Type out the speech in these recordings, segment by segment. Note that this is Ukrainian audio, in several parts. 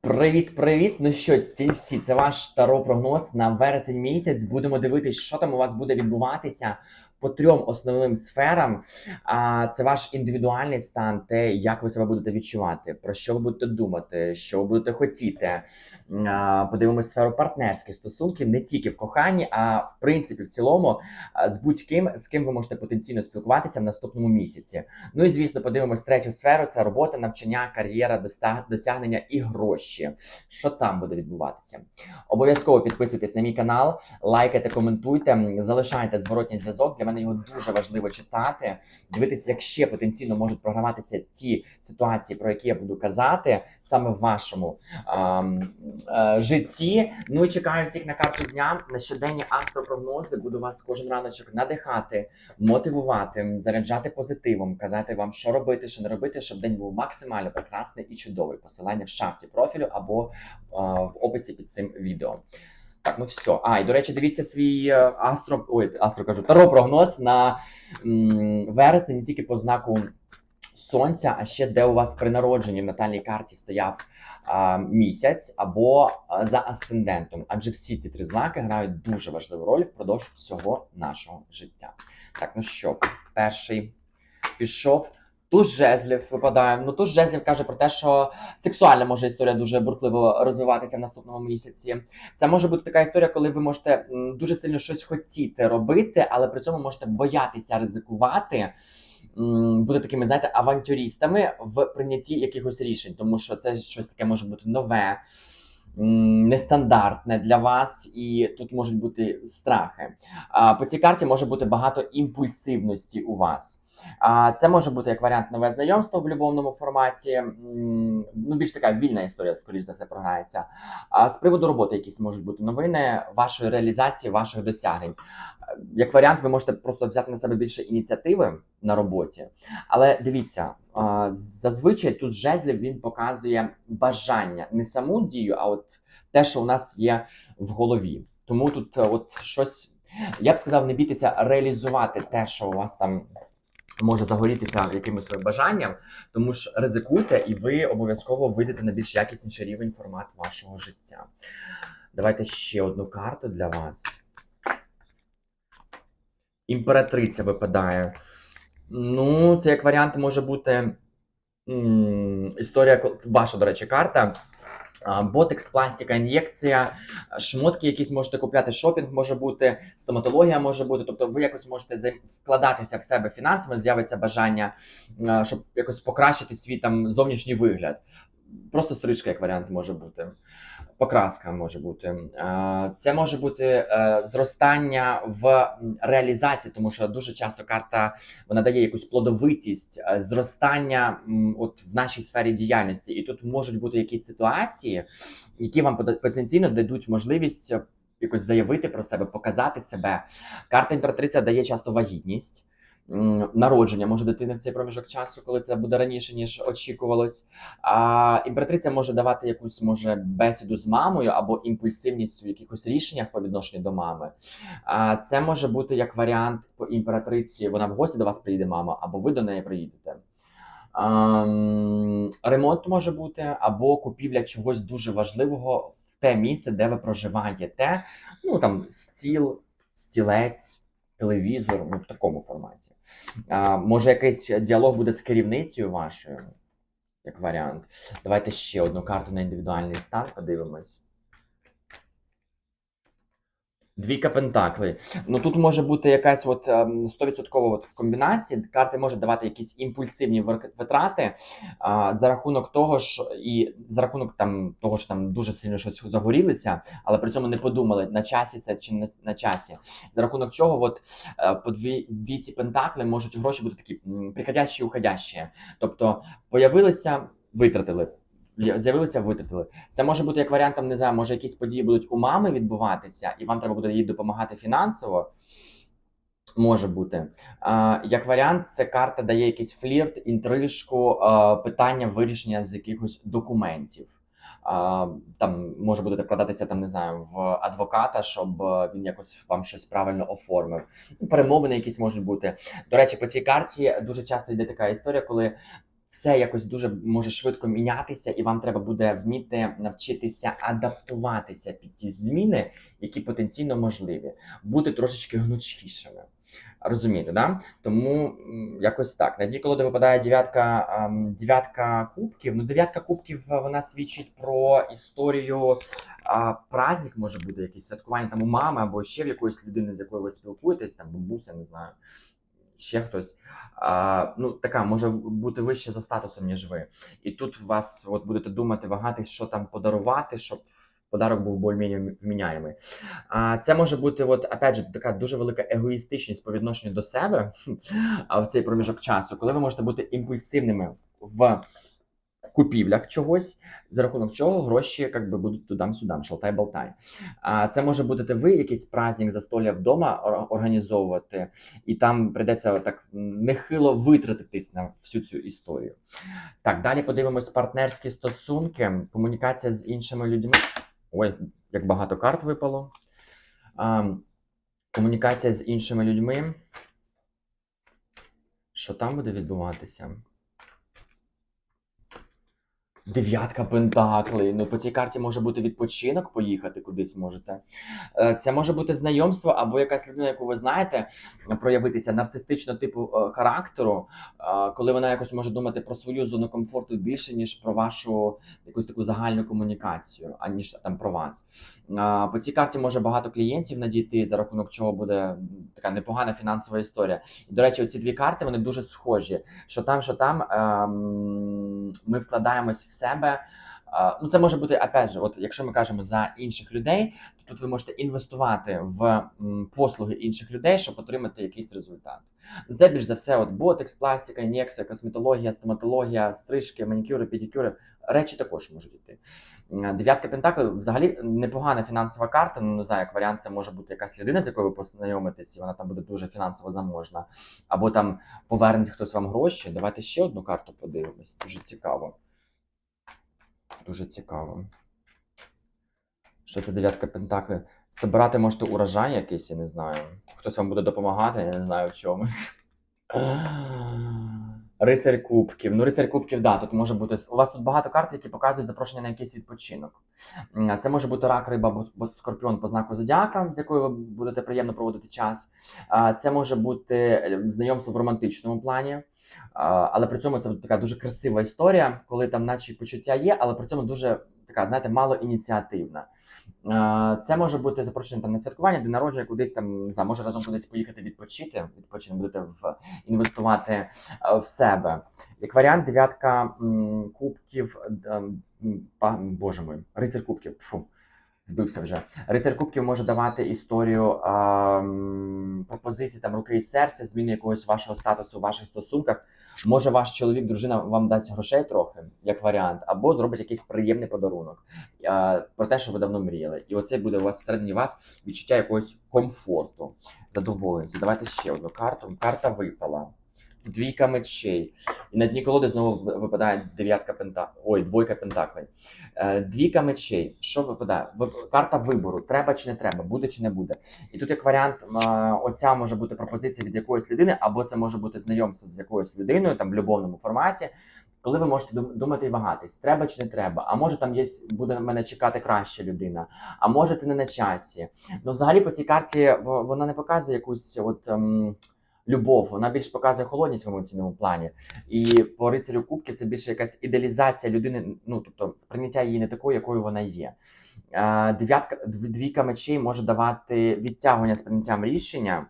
Привіт-привіт! Ну що, тільці, це ваш таро прогноз на вересень місяць. Будемо дивитись, що там у вас буде відбуватися по трьом основним сферам. А це ваш індивідуальний стан, те, як ви себе будете відчувати, про що ви будете думати, що ви будете хотіти. Подивимось сферу партнерських стосунків не тільки в коханні, а в принципі в цілому з будь-ким, з ким ви можете потенційно спілкуватися в наступному місяці. Ну і звісно, подивимось третю сферу: це робота, навчання, кар'єра, досягнення і гроші. Що там буде відбуватися? Обов'язково підписуйтесь на мій канал, лайкайте, коментуйте, залишайте зворотній зв'язок. Для мене його дуже важливо читати, дивитися, як ще потенційно можуть програватися ті ситуації, про які я буду казати саме в вашому ем, е, житті. Ну і чекаю всіх на карту дня на щоденні астропрогнози. Буду вас кожен раночок надихати, мотивувати, заряджати позитивом, казати вам, що робити, що не робити, щоб день був максимально прекрасний і чудовий. Посилання в шапці профілю або е, в описі під цим відео. Так, ну все. А, і до речі, дивіться свій е, астро. Ой, астро кажу, таро прогноз на м, вересень не тільки по знаку сонця, а ще де у вас при народженні в натальній карті стояв а, місяць або а, за асцендентом. Адже всі ці три знаки грають дуже важливу роль впродовж всього нашого життя. Так, ну що, перший пішов. Туз жезлів випадає. Ну туз жезлів каже про те, що сексуальна може історія дуже бурхливо розвиватися в наступному місяці. Це може бути така історія, коли ви можете дуже сильно щось хотіти робити, але при цьому можете боятися ризикувати, бути такими, знаєте, авантюристами в прийнятті якихось рішень, тому що це щось таке може бути нове. Нестандартне для вас, і тут можуть бути страхи. По цій карті може бути багато імпульсивності у вас. А це може бути як варіант нове знайомство в любовному форматі. Ну, більш така вільна історія, скоріш за все, програється. А з приводу роботи, якісь можуть бути новини вашої реалізації, ваших досягнень. Як варіант, ви можете просто взяти на себе більше ініціативи на роботі. Але дивіться, зазвичай тут жезлів він показує бажання, не саму дію, а от те, що у нас є в голові. Тому тут е, от щось, я б сказав, не бійтеся реалізувати те, що у вас там може загорітися якимось бажанням, тому ж ризикуйте, і ви обов'язково вийдете на більш якісніший рівень формат вашого життя. Давайте ще одну карту для вас. Імператриця випадає. Ну, це як варіант може бути м, історія, ваша, до речі, карта. Ботекс, пластика, ін'єкція, шмотки якісь можете купляти, шопінг може бути, стоматологія може бути. Тобто ви якось можете вкладатися в себе фінансово, з'явиться бажання, щоб якось покращити свій там зовнішній вигляд. Просто стрижка, як варіант, може бути. Покраска може бути. Це може бути е, зростання в реалізації, тому що дуже часто карта вона дає якусь плодовитість, е, зростання от в нашій сфері діяльності. І тут можуть бути якісь ситуації, які вам потенційно дадуть можливість е, якось заявити про себе, показати себе. Карта імператриця дає часто вагітність. Народження може дитини в цей проміжок часу, коли це буде раніше ніж очікувалось. А імператриця може давати якусь може бесіду з мамою або імпульсивність в якихось рішеннях по відношенню до мами. А це може бути як варіант по імператриці. Вона в гості до вас приїде мама, або ви до неї приїдете. Ам, ремонт може бути, або купівля чогось дуже важливого в те місце, де ви проживаєте. Ну там стіл, стілець, телевізор, ну в такому форматі. А, може, якийсь діалог буде з керівницею вашою, як варіант. Давайте ще одну карту на індивідуальний стан подивимось. Двійка пентаклей. Ну тут може бути якась от ем, 100% от в комбінації. Карти можуть давати якісь імпульсивні витрати а, за рахунок того, що і за рахунок там того, що там дуже сильно щось загорілися, але при цьому не подумали, на часі це чи не на часі. За рахунок чого, от е, по дві двійці пентакли можуть гроші бути такі приходящі і уходящі. Тобто появилися, витратили. З'явилися, витратили. Це може бути як варіант, там, не знаю, може якісь події будуть у мами відбуватися, і вам треба буде їй допомагати фінансово. Може бути. А, як варіант, це карта дає якийсь флірт, інтрижку, а, питання вирішення з якихось документів. А, там може бути вкладатися там, не знаю, в адвоката, щоб він якось вам щось правильно оформив. Перемовини якісь можуть бути. До речі, по цій карті дуже часто йде така історія, коли все якось дуже може швидко мінятися, і вам треба буде вміти навчитися адаптуватися під ті зміни, які потенційно можливі, бути трошечки гнучкішими. Розумієте, да? Тому якось так. На дні колоди випадає дев'ятка, дев'ятка кубків. Ну, дев'ятка кубків е, вона свідчить про історію. А, праздник може бути якийсь святкування там у мами або ще в якоїсь людини, з якою ви спілкуєтесь, там бабуся, не знаю, ще хтось. А, ну, така може бути вище за статусом, ніж ви. І тут вас от будете думати, вагатись, що там подарувати, щоб подарок був більш вміняємий. А це може бути, от опять же, така дуже велика егоїстичність по відношенню до себе в цей проміжок часу, коли ви можете бути імпульсивними в купівлях чогось, за рахунок чого гроші як би, будуть тудам-сюдам, шалтай-болтай. А це може бути ви якийсь праздник застолля вдома організовувати, і там прийдеться так нехило витратитись на всю цю історію. Так, далі подивимось партнерські стосунки, комунікація з іншими людьми. Ой, як багато карт випало. А, комунікація з іншими людьми. Що там буде відбуватися? Дев'ятка пентаклей. Ну, по цій карті може бути відпочинок, поїхати кудись можете. Е, Це може бути знайомство або якась людина, яку ви знаєте, проявитися нарцистичного типу е, характеру, е, коли вона якось може думати про свою зону комфорту більше, ніж про вашу якусь таку загальну комунікацію, аніж там про вас. По цій карті може багато клієнтів надійти, за рахунок чого буде така непогана фінансова історія. До речі, ці дві карти вони дуже схожі. Що там, що там ем, ми вкладаємось в себе. Ну, це може бути опять же, от якщо ми кажемо за інших людей, то тут ви можете інвестувати в послуги інших людей, щоб отримати якийсь результат. Це більш за все, от ботекс, пластика, ін'єкція, косметологія, стоматологія, стрижки, манікюри, педикюри. Речі також можуть йти. Дев'ятка Пентаклів взагалі непогана фінансова карта. Ну не знаю, як варіант, це може бути якась людина, з якою ви познайомитесь, і вона там буде дуже фінансово заможна. Або там поверне хтось вам гроші. Давайте ще одну карту подивимось. Дуже цікаво. Дуже цікаво. Що це дев'ятка Пентаклів? Собирати можете урожай якийсь, я не знаю. Хтось вам буде допомагати, я не знаю в чомусь. Рицарь кубків. Ну, рицарь кубків, да, тут може бути. У вас тут багато карт, які показують запрошення на якийсь відпочинок. Це може бути рак, риба або скорпіон по знаку зодіака, з якою ви будете приємно проводити час. Це може бути е, знайомство в романтичному плані. Але при цьому це така дуже красива історія, коли там, наче почуття є, але при цьому дуже така, знаєте, мало ініціативна. Це може бути запрошення там на святкування, день народження, кудись там не знаю, може разом кудись поїхати відпочити. Відпочинок будете в інвестувати е, в себе. Як варіант, дев'ятка кубків, боже мой, рицар кубків. Фу. Збився вже. Рицар Кубків може давати історію а, м, пропозиції там руки і серця, зміни якогось вашого статусу в ваших стосунках. Може, ваш чоловік, дружина вам дасть грошей трохи, як варіант, або зробить якийсь приємний подарунок а, про те, що ви давно мріяли. І оце буде у вас всередині вас відчуття якогось комфорту, задоволеності. Давайте ще одну карту. Карта випала. Двійка мечей. І на дні колоди знову випадає дев'ятка пента... Ой, двойка пентаклей. Е, Двійка мечей. Що випадає? Ви- Карта вибору. Треба чи не треба, буде чи не буде. І тут як варіант, е, оця може бути пропозиція від якоїсь людини, або це може бути знайомство з якоюсь людиною, там в любовному форматі. Коли ви можете думати і вагатись, треба чи не треба, а може там є буде мене чекати краща людина, а може це не на часі. Ну, взагалі по цій карті вона не показує якусь от ем, любов, вона більш показує холодність в емоційному плані. І по рицарю кубків це більше якась ідеалізація людини, ну тобто сприйняття її не такою, якою вона є. Дев'ятка двійка мечей може давати відтягування з прийняттям рішення,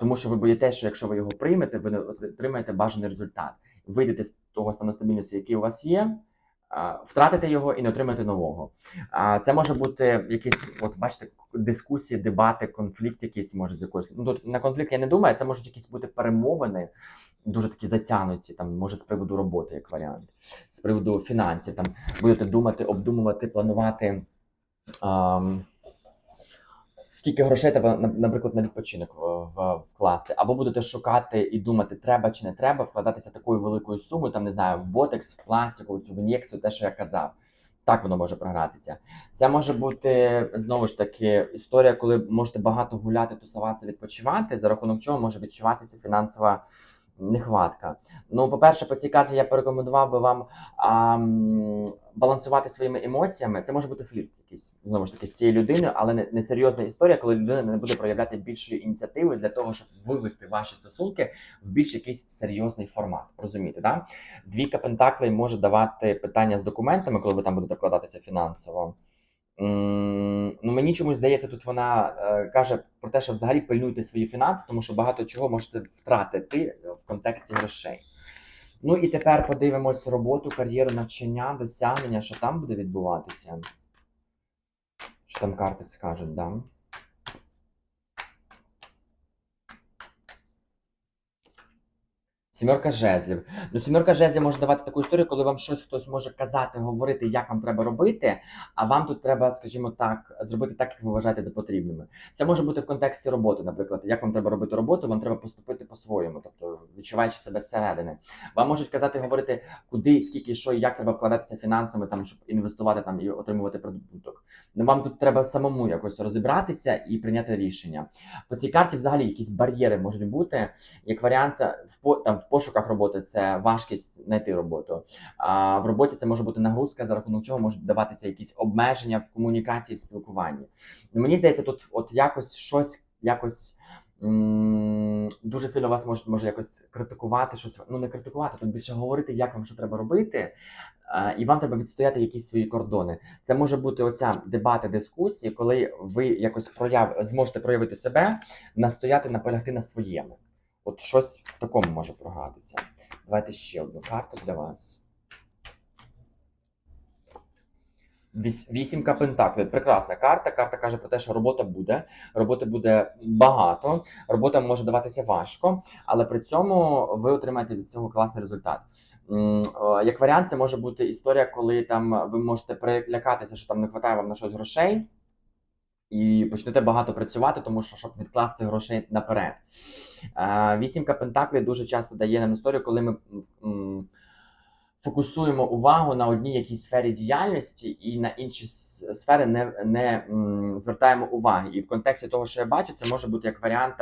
тому що ви боїтеся, що якщо ви його приймете, ви отримаєте бажаний результат. Вийдете з того стану стабільності, який у вас є, а, втратите його і не отримати нового. А, Це може бути якісь, от бачите, дискусії, дебати, конфлікт якийсь може з якоюсь. Ну тут на конфлікт я не думаю, це можуть якісь бути перемовини. Дуже такі затянуті, там може з приводу роботи, як варіант, з приводу фінансів. Там будете думати, обдумувати, планувати. Ам, скільки грошей треба, на- наприклад, на відпочинок е, вкласти, або будете шукати і думати, треба чи не треба вкладатися такою великою сумою, там не знаю, в ботекс, в пластику, цю ін'єкцію, те, що я казав. Так воно може програтися. Це може бути знову ж таки історія, коли можете багато гуляти, тусуватися, відпочивати, за рахунок чого може відчуватися фінансова Нехватка. Ну, по-перше, по цій карті я порекомендував би вам а, балансувати своїми емоціями. Це може бути флірт якийсь знову ж таки з цією людиною, але не, не серйозна історія, коли людина не буде проявляти більшої ініціативи для того, щоб вивести ваші стосунки в більш якийсь серйозний формат. Розумієте, да? Двійка пентаклей може давати питання з документами, коли ви там будете вкладатися фінансово. Ну, мені чомусь здається, тут вона е, каже про те, що взагалі пильнуйте свої фінанси, тому що багато чого можете втратити в контексті грошей. Ну і тепер подивимось роботу, кар'єру, навчання, досягнення, що там буде відбуватися. Що там карти скажуть, да? Сімерка жезлів. Ну, сімерка жезлів може давати таку історію, коли вам щось хтось може казати, говорити, як вам треба робити, а вам тут треба, скажімо так, зробити так, як ви вважаєте за потрібними. Це може бути в контексті роботи, наприклад, як вам треба робити роботу, вам треба поступити по-своєму, тобто відчуваючи себе зсередини. Вам можуть казати, говорити, куди, скільки, що і як треба вкладатися фінансами, там, щоб інвестувати там і отримувати прибуток. Ну, вам тут треба самому якось розібратися і прийняти рішення. По цій карті взагалі якісь бар'єри можуть бути. Як варіант, в там в пошуках роботи це важкість знайти роботу. А в роботі це може бути нагрузка, за рахунок чого можуть даватися якісь обмеження в комунікації, в спілкуванні. Ну, мені здається, тут от якось щось якось. Дуже сильно вас може, може якось критикувати, щось ну не критикувати, тут більше говорити, як вам що треба робити, і вам треба відстояти якісь свої кордони. Це може бути оця дебати, дискусії, коли ви якось прояв зможете проявити себе, настояти, наполягти на своєму. От щось в такому може програтися. Давайте ще одну карту для вас. Вісімка пентаклів. Прекрасна карта. Карта каже про те, що робота буде. Роботи буде багато. Робота може даватися важко, але при цьому ви отримаєте від цього класний результат. Як варіант, це може бути історія, коли там ви можете перелякатися, що там не вистачає вам на щось грошей, і почнете багато працювати, тому що щоб відкласти грошей наперед. Вісімка Пентаклів дуже часто дає нам історію, коли ми фокусуємо увагу на одній якійсь сфері діяльності і на інші сфери не, не звертаємо уваги. І в контексті того, що я бачу, це може бути як варіант.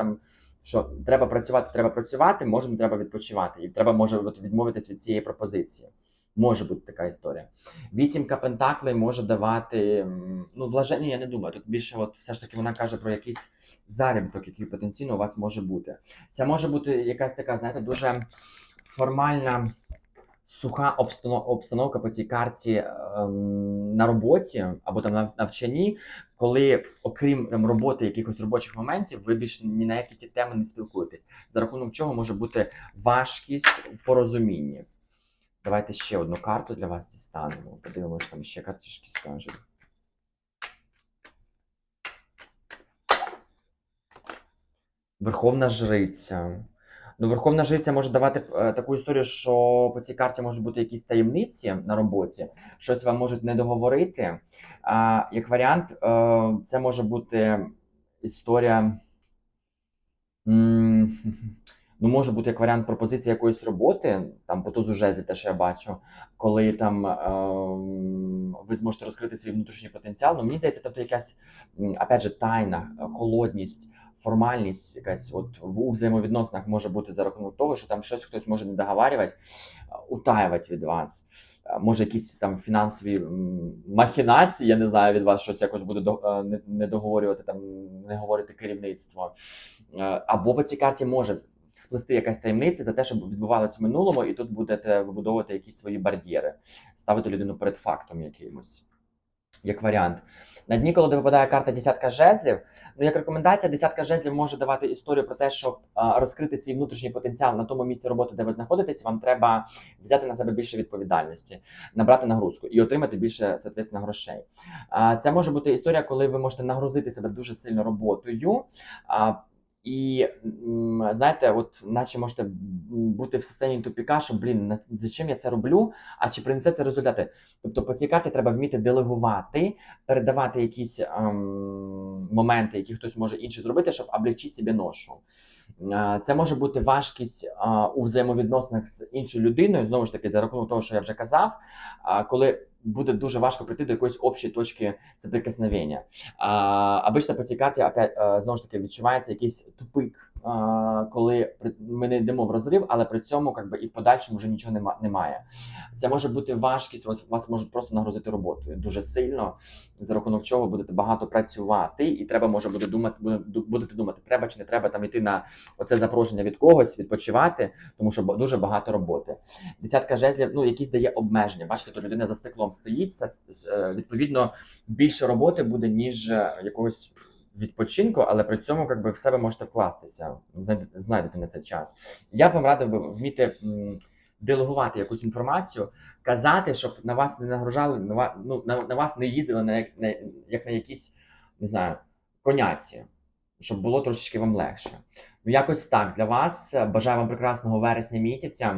Що треба працювати, треба працювати, може не треба відпочивати, і треба може відмовитись від цієї пропозиції. Може бути така історія. Вісімка пентаклей може давати ну влаження, я не думаю. Тут більше, от все ж таки, вона каже про якийсь заробіток, який потенційно у вас може бути. Це може бути якась така, знаєте, дуже формальна, суха обстановка по цій карті ем, на роботі або там на навчанні, коли, окрім там, роботи якихось робочих моментів, ви більше ні на які ті теми не спілкуєтесь, за рахунок чого може бути важкість в порозумінні. Давайте ще одну карту для вас дістанемо. Подивимося, там ще картішки скажуть. Верховна Жриця. Ну, Верховна Жриця може давати е, таку історію, що по цій карті можуть бути якісь таємниці на роботі, щось вам можуть не договорити. А, як варіант, е, це може бути історія. Ну, може бути як варіант пропозиції якоїсь роботи, там по тузу жезлі, те, що я бачу, коли там ем, ви зможете розкрити свій внутрішній потенціал. Ну, мені здається, тобто якась, опять же, тайна, е, холодність, формальність, якась от у взаємовідносинах може бути за рахунок того, що там щось хтось може не договарювати, утаювати від вас. Е, Може, якісь там фінансові махінації, я не знаю, від вас щось якось буде е, не, договорювати, там не говорити керівництво. Е, Або по цій карті може сплести якась таємниця за те, що відбувалося в минулому, і тут будете вибудовувати якісь свої бар'єри, ставити людину перед фактом якимось. Як варіант. На дні, коли випадає карта десятка жезлів, ну як рекомендація, десятка жезлів може давати історію про те, щоб розкрити свій внутрішній потенціал на тому місці роботи, де ви знаходитесь, вам треба взяти на себе більше відповідальності, набрати нагрузку і отримати більше соответственно, грошей. Це може бути історія, коли ви можете нагрузити себе дуже сильно роботою. І знаєте, от наче можете бути в состоянні тупіка, що блін, на- зачем я це роблю? А чи принесе це результати? Тобто по цій карті треба вміти делегувати, передавати якісь ем, моменти, які хтось може інший зробити, щоб облегчити собі ношу. Е, Це може бути важкість е, у взаємовідносинах з іншою людиною, знову ж таки, за рахунок того, що я вже казав, коли буде дуже важко прийти до якоїсь общої точки соприкосновення. А, Обично по цій карті опять, знову ж таки відчувається якийсь тупик. Коли ми не йдемо в розрив, але при цьому как би, і в подальшому вже нічого нема, немає. Це може бути важкість, вас, вас можуть просто нагрузити роботою дуже сильно, за рахунок чого будете багато працювати, і треба може буде думати, буде- будете думати, треба чи не треба там йти на оце запрошення від когось, відпочивати, тому що дуже багато роботи. Десятка жезлів, ну якісь дає обмеження. Бачите, то людина за стеклом стоїть, е, відповідно, більше роботи буде, ніж е, якогось відпочинку, але при цьому как би, в себе можете вкластися, знайдете, на цей час. Я б вам радив би вміти делегувати якусь інформацію, казати, щоб на вас не нагружали, на ну, на, на вас не їздили на, як- на, як на якісь, не знаю, коняці, щоб було трошечки вам легше. Ну, якось так для вас. Бажаю вам прекрасного вересня місяця.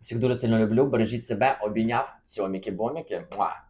Всіх дуже сильно люблю. Бережіть себе, обійняв цьоміки-боміки. Муа!